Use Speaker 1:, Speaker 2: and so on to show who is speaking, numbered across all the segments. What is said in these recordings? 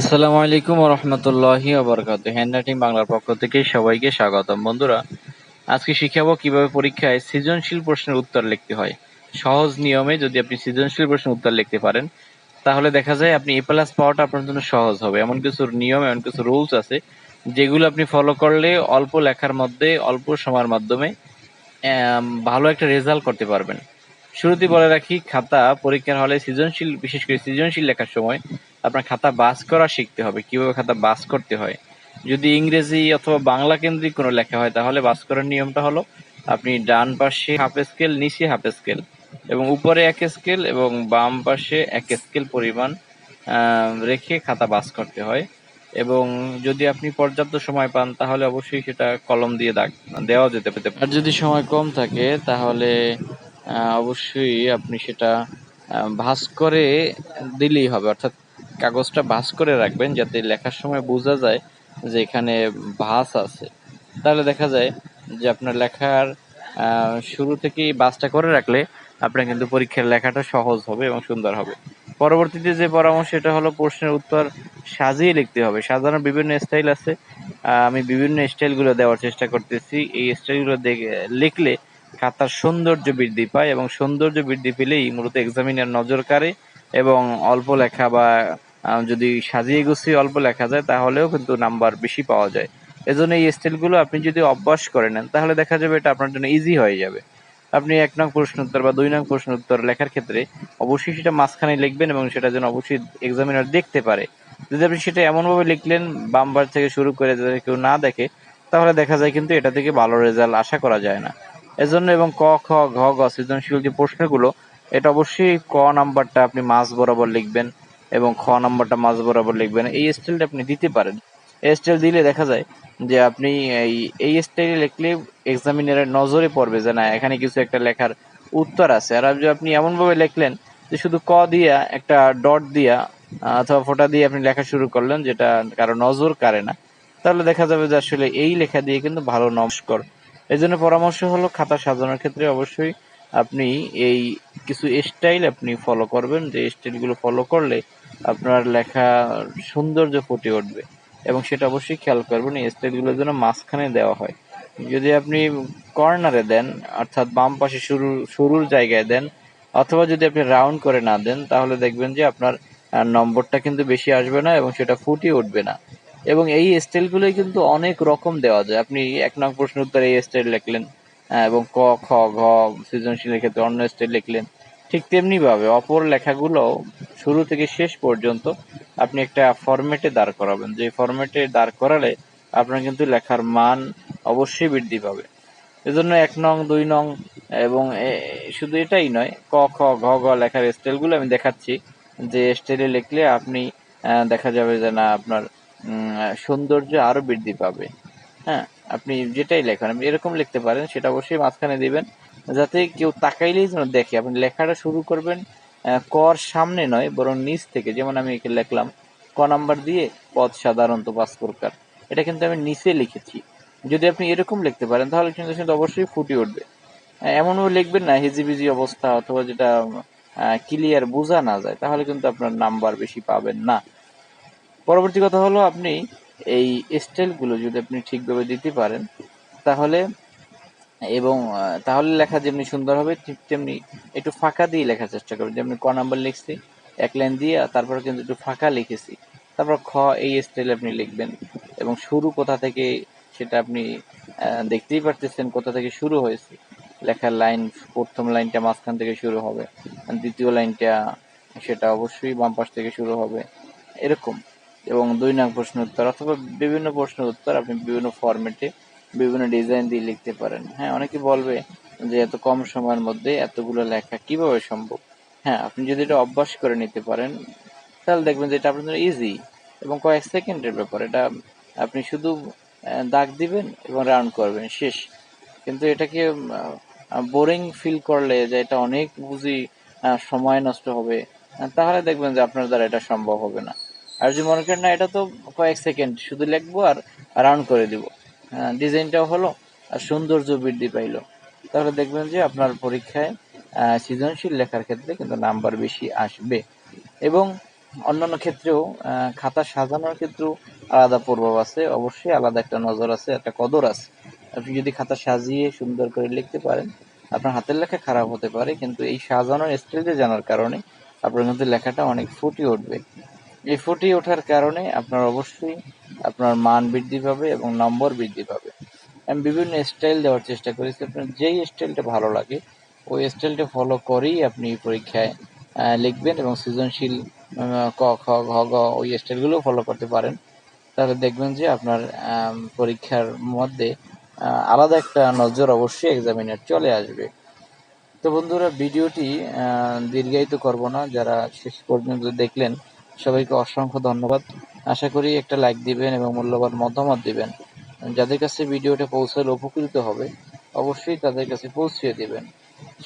Speaker 1: আসসালামু আলাইকুম রহমতুল্লাহি ওবরকাত হ্যান্ড রাইটিং বাংলার পক্ষ থেকে সবাইকে স্বাগতম। বন্ধুরা, আজকে শিখাবো কীভাবে পরীক্ষায় সৃজনশীল প্রশ্নের উত্তর লিখতে হয়। সহজ নিয়মে যদি আপনি সৃজনশীল প্রশ্নের উত্তর লিখতে পারেন, তাহলে দেখা যায় আপনি এ প্লাস পাওয়াটা আপনার জন্য সহজ হবে। এমন কিছু নিয়ম, এমন কিছু রুলস আছে, যেগুলো আপনি ফলো করলে অল্প লেখার মধ্যে, অল্প সময়ের মাধ্যমে ভালো একটা রেজাল্ট করতে পারবেন। শুরুতে বলে রাখি, খাতা পরীক্ষার হলে সৃজনশীল, বিশেষ করে সৃজনশীল লেখার সময় আপনার খাতা বাস করা শিখতে হবে, কীভাবে খাতা বাস করতে হয়। যদি ইংরেজি অথবা বাংলা কেন্দ্রিক কোনো লেখা হয়, তাহলে বাস করার নিয়মটা হলো, আপনি ডান পাশে হাফ স্কেল, নিচে হাফ স্কেল এবং উপরে এক স্কেল এবং বাম পাশে এক স্কেল পরিমাণ রেখে খাতা বাস করতে হয়। এবং যদি আপনি পর্যাপ্ত সময় পান, তাহলে অবশ্যই সেটা কলম দিয়ে দাগ, দেওয়া যেতে পারে। আর যদি সময় কম থাকে, তাহলে অবশ্যই আপনি সেটা ভাস করে দিলেই হবে। অর্থাৎ কাগজটা ভাঁজ করে রাখবেন যাতে লেখার সময় বোঝা যায় যে এখানে ভাঁজ আছে। তাহলে দেখা যায় যে আপনার লেখার শুরু থেকেই বাসটা করে রাখলে আপনার কিন্তু পরীক্ষার লেখাটা সহজ হবে এবং সুন্দর হবে। পরবর্তীতে যে পরামর্শ এটা হলো প্রশ্নের উত্তর সাজিয়ে লিখতে হবে। সাজানোর বিভিন্ন স্টাইল আছে। আমি বিভিন্ন স্টাইলগুলো দেওয়ার চেষ্টা করতেছি। এই স্টাইলগুলো দেখে লিখলে খাতার সৌন্দর্য বৃদ্ধি পায় এবং সৌন্দর্য বৃদ্ধি পেলেই মূলত এক্সামিনার নজর কাড়ে এবং অল্প লেখা বা যদি সাজিয়ে গুছিয়ে অল্প লেখা যায়, তাহলেও কিন্তু নাম্বার বেশি পাওয়া যায়। এজন্য এই স্টাইলগুলো আপনি যদি অভ্যাস করে নেন, তাহলে দেখা যাবে এটা আপনার জন্য ইজি হয়ে যাবে। আপনি এক নং প্রশ্ন উত্তর বা দুই নং প্রশ্ন উত্তর লেখার ক্ষেত্রে অবশ্যই সেটা মাঝখানে লিখবেন এবং সেটা যেন অবশ্যই এক্সামিনার দেখতে পারে। যদি আপনি সেটা এমনভাবে লিখলেন, বাম বার থেকে শুরু করে যাতে কেউ না দেখে, তাহলে দেখা যায় কিন্তু এটা থেকে ভালো রেজাল্ট আশা করা যায় না। এজন্য এবং ক, খ, ঘ, গ সৃজনশীল যে প্রশ্নগুলো, এটা অবশ্যই ক নাম্বারটা আপনি মাঝ বরাবর লিখবেন। এবং খ নাম্বারটা মাঝ বরাবর লিখবেন। এই স্টাইলটা আপনি দিতে পারেন। এই স্টাইল দিলে দেখা যায় যে আপনি এই এই স্টাইলে লিখলে এক্সামিনারের নজরে পড়বে যে না, এখানে কিছু একটা লেখার উত্তর আছে। আর আপনি এমনভাবে লিখলেন যে শুধু ক দিয়া একটা ডট দিয়া, অথবা ফোঁটা দিয়ে আপনি লেখা শুরু করলেন, যেটা কারও নজর কাড়ে না, তাহলে দেখা যাবে যে আসলে এই লেখা দিয়ে কিন্তু ভালো নমস্কার। এই জন্য পরামর্শ হলো খাতা সাজানোর ক্ষেত্রে অবশ্যই আপনি এই কিছু স্টাইল আপনি ফলো করবেন। যে স্টাইলগুলো ফলো করলে আপনার লেখা সৌন্দর্য ফুটে উঠবে এবং সেটা অবশ্যই খেয়াল করবেন, এই স্টাইলগুলো যেন মাঝখানে দেওয়া হয়। যদি আপনি কর্নারে দেন, অর্থাৎ বাম পাশে শুরু, শুরুর জায়গায় দেন, অথবা যদি আপনি রাউন্ড করে না দেন, তাহলে দেখবেন যে আপনার নম্বরটা কিন্তু বেশি আসবে না এবং সেটা ফুটিয়ে উঠবে না। এবং এই স্টাইলগুলোই কিন্তু অনেক রকম দেওয়া যায়। আপনি এক নং প্রশ্ন উত্তরে এই স্টাইল লিখলেন এবং ক, খ, ঘ সৃজনশীলের ক্ষেত্রে অন্য স্টাইল লিখলেন। ঠিক তেমনি ভাবে অপর লেখাগুলো শুরু থেকে শেষ পর্যন্ত আপনি একটা ফরম্যাটে দাঁড় করাবেন। যে ফরম্যাটে দাঁড় করালে আপনার কিন্তু লেখার মান অবশ্যই বৃদ্ধি পাবে। এজন্য এক নং, দুই নং এবং শুধু এটাই নয়, ক, খ, ঘ ঘ লেখার স্টাইলগুলো আমি দেখাচ্ছি। যে স্টাইলে লিখলে আপনি দেখা যাবে যে না, আপনার সৌন্দর্য আরও বৃদ্ধি পাবে। হ্যাঁ আপনি যেটাই লেখেন, এরকম লিখতে পারেন, সেটা অবশ্যই মাঝখানে দিবেন। যাতে কেউ তাকাইলেই যেন দেখে। আপনি লেখাটা শুরু করবেন কর সামনে নয়, বরং নিচ থেকে। যেমন আমি একে লিখলাম, ক নাম্বার দিয়ে পদ সাধারণত পাঁচ প্রকার। এটা কিন্তু আমি নিচে লিখেছি। যদি আপনি এরকম লিখতে পারেন, তাহলে কিন্তু সেটা অবশ্যই ফুটে উঠবে। এমনভাবে লিখবেন না, হিজিবিজি অবস্থা অথবা যেটা ক্লিয়ার বোঝা না যায়, তাহলে কিন্তু আপনার নাম্বার বেশি পাবেন না। পরবর্তী কথা হলো, আপনি এই স্টাইলগুলো যদি আপনি ঠিকভাবে দিতে পারেন, তাহলে এবং তাহলে লেখা যেমনি সুন্দর হবে, ঠিক তেমনি একটু ফাঁকা দিয়ে লেখার চেষ্টা করবেন যেমনি ক নাম্বার লিখছি, এক লাইন দিয়ে তারপর কিন্তু একটু ফাঁকা লিখেছি। তারপর খ, এই স্টাইলে আপনি লিখবেন। এবং শুরু কোথা থেকে সেটা আপনি দেখতেই পারতেছেন কোথা থেকে শুরু হয়েছে। লেখার লাইন, প্রথম লাইনটা মাঝখান থেকে শুরু হবে দ্বিতীয় লাইনটা সেটা অবশ্যই বাম পাশ থেকে শুরু হবে, এরকম। এবং দুই নং প্রশ্ন উত্তর অথবা বিভিন্ন প্রশ্ন উত্তর আপনি বিভিন্ন ফরম্যাটে বিভিন্ন ডিজাইন দিয়ে লিখতে পারেন। হ্যাঁ অনেকে বলবে যে এত কম সময়ের মধ্যে এতগুলো লেখা কীভাবে সম্ভব? হ্যাঁ আপনি যদি এটা অভ্যাস করে নিতে পারেন, তাহলে দেখবেন যে এটা আপনার জন্য ইজি এবং কয়েক সেকেন্ডের ব্যাপার। এটা আপনি শুধু দাগ দিবেন এবং রাউন্ড করবেন, শেষ। কিন্তু এটাকে বোরিং ফিল করলে যে এটা অনেক বুঝি সময় নষ্ট হবে তাহলে দেখবেন যে আপনার দ্বারা এটা সম্ভব হবে না। আর যদি মনে করেন না, এটা তো কয়েক সেকেন্ড, শুধু লিখব আর রাউন্ড করে দিব। ডিজাইনটাও হলো আর সৌন্দর্য বৃদ্ধি পাইলো। তাহলে দেখবেন যে আপনার পরীক্ষায় সৃজনশীল লেখার ক্ষেত্রে কিন্তু নাম্বার বেশি আসবে। এবং অন্যান্য ক্ষেত্রেও খাতা সাজানোর ক্ষেত্রেও আলাদা প্রভাব আছে। অবশ্যই আলাদা একটা নজর আছে, একটা কদর আছে। আপনি যদি খাতা সাজিয়ে সুন্দর করে লিখতে পারেন, আপনার হাতের লেখা খারাপ হতে পারে, কিন্তু এই সাজানোর স্টাইলটা জানার কারণে আপনার কিন্তু লেখাটা অনেক ফুটিয়ে উঠবে। এই ফুটিয়ে ওঠার কারণে আপনার অবশ্যই আপনার মান বৃদ্ধি পাবে এবং নম্বর বৃদ্ধি পাবে। আমি বিভিন্ন স্টাইল দেওয়ার চেষ্টা করেছি। আপনার যেই স্টাইলটা ভালো লাগে, ওই স্টাইলটা ফলো করেই আপনি পরীক্ষায় লিখবেন এবং সৃজনশীল ক, খ, ঘ, গ, ওই স্টাইলগুলো ফলো করতে পারেন। তাহলে দেখবেন যে আপনার পরীক্ষার মধ্যে আলাদা একটা নজর অবশ্যই এক্সামিনার চলে আসবে। তো বন্ধুরা, ভিডিওটি দীর্ঘায়িত করব না। যারা শেষ পর্যন্ত দেখলেন, সবাইকে অসংখ্য ধন্যবাদ। আশা করি একটা লাইক দিবেন এবং মূল্যবান মতামত দিবেন। যাদের কাছে ভিডিওটা পৌঁছালে উপকৃত হবে, অবশ্যই তাদের কাছে পৌঁছিয়ে দেবেন।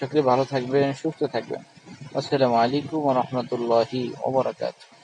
Speaker 1: সকলে ভালো থাকবেন, সুস্থ থাকবেন। আসসালামু আলাইকুম রহমতুল্লাহি ওবরাকাতুহ